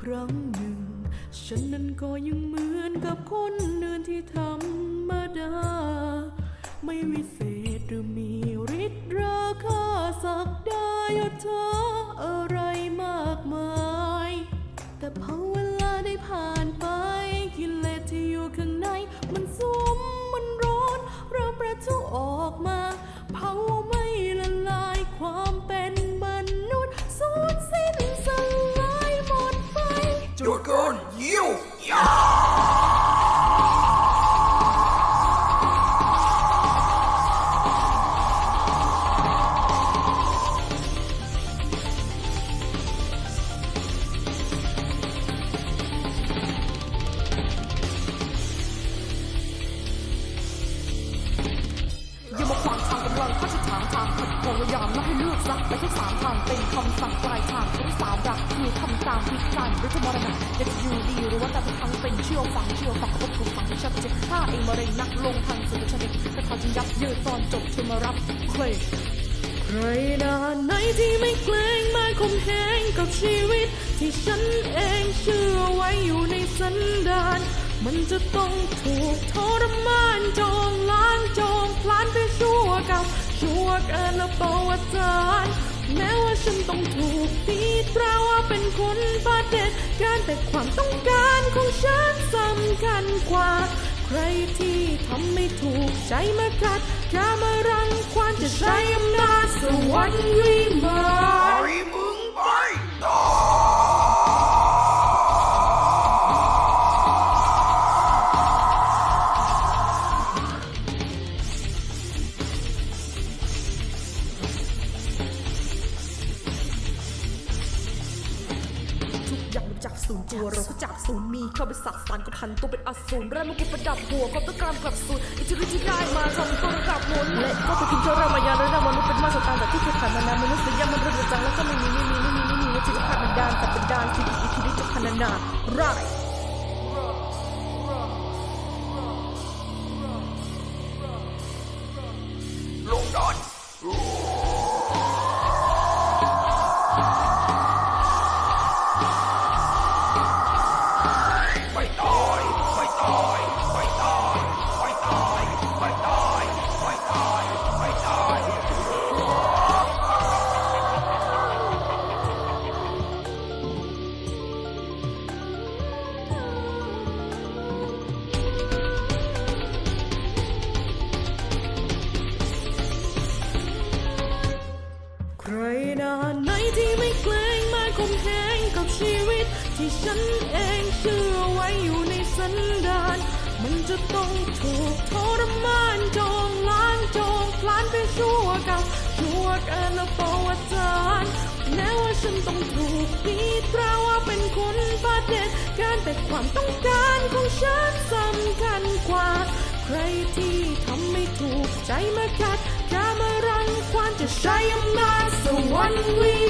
ครั้งหนึ่ง ฉันนั้นก็ยังเหมือนกับคนอื่นที่ธรรมดา ไม่วิเศษหรือมีฤทธิ์ราคาสักดายศเธออะไรมากมาย แต่พอเว ก่อางขัดขวางพยายามและให้เลือกสักไปแค่สามทางเป็นคำสั่งปลายทางทั้งสามหลักคือทำตามพิจารณาหรือมรณะอยากจะอยู่ดีหรือว่าแต่ทุกครั้งเป็นเชื่อฟังเชื่อฟังก็ถูกฟังที่ชัดเจนถ้าเองมะเร็งนักลงทางสุดชนิดกระทำจนยับเยินตอนจบเธอมารับเคลมใครนานไหนที่ไม่เกรงมาคมแหงกับชีวิต ที่ฉันเองเชื่อไว้อยู่ในสันดาน มันจะต้องถูกทรมานจองล้างจองพลานไปชั่วกับชั่วกันและประวัติศาสตร์แม้ว่าฉันต้องถูกตีตราว่าเป็นคนบาดเด็ดการแต่ความต้องการของฉันสำคัญกว่า ใครที่ทำไม่ถูกใจมากัดกามารังควานจะใช้อำนาจสวรรค์วิมาน จากศูนย์ตัวเราก็จากศูนย์มีเข้าไปสักสารก็พันตัวเป็นอสูรแรกมันกูประดับหัวความต้องการกลับศูนย์อิทธิฤทธิ์ที่ได้มาทำตัวกลับหมุนและก็ไปทิ้งเจ้าเรื่องมายาและนามนุษย์เป็นมาสตางค์แต่ที่เคยผ่านมานานมนุษย์ยังมันเรื่องจังแล้วก็ไม่มีไม่มีไม่มีไม่มีว่าจะขาดเป็นดานแต่เป็นดานที่อิทธิฤทธิ์จะพันนาร้าย รนานไหนที่ไม่เกรงมาคมแหงกับชีวิต ที่ฉันเองเชื่อไว้อยู่ในสันดานมันจะต้องถูกทรมานจองล้างจองพลานไปชั่วกับชั่วกันและประวัติศาสตร์แม้ว่าฉันต้องถูกตีตราว่าเป็นคนบาดเด็ดการแต่ความต้องการของฉันสำคัญกว่า ใครที่ทำไม่ถูกใจมากัดกามารังควานจะใช้อำนาจ สวรรค์วิ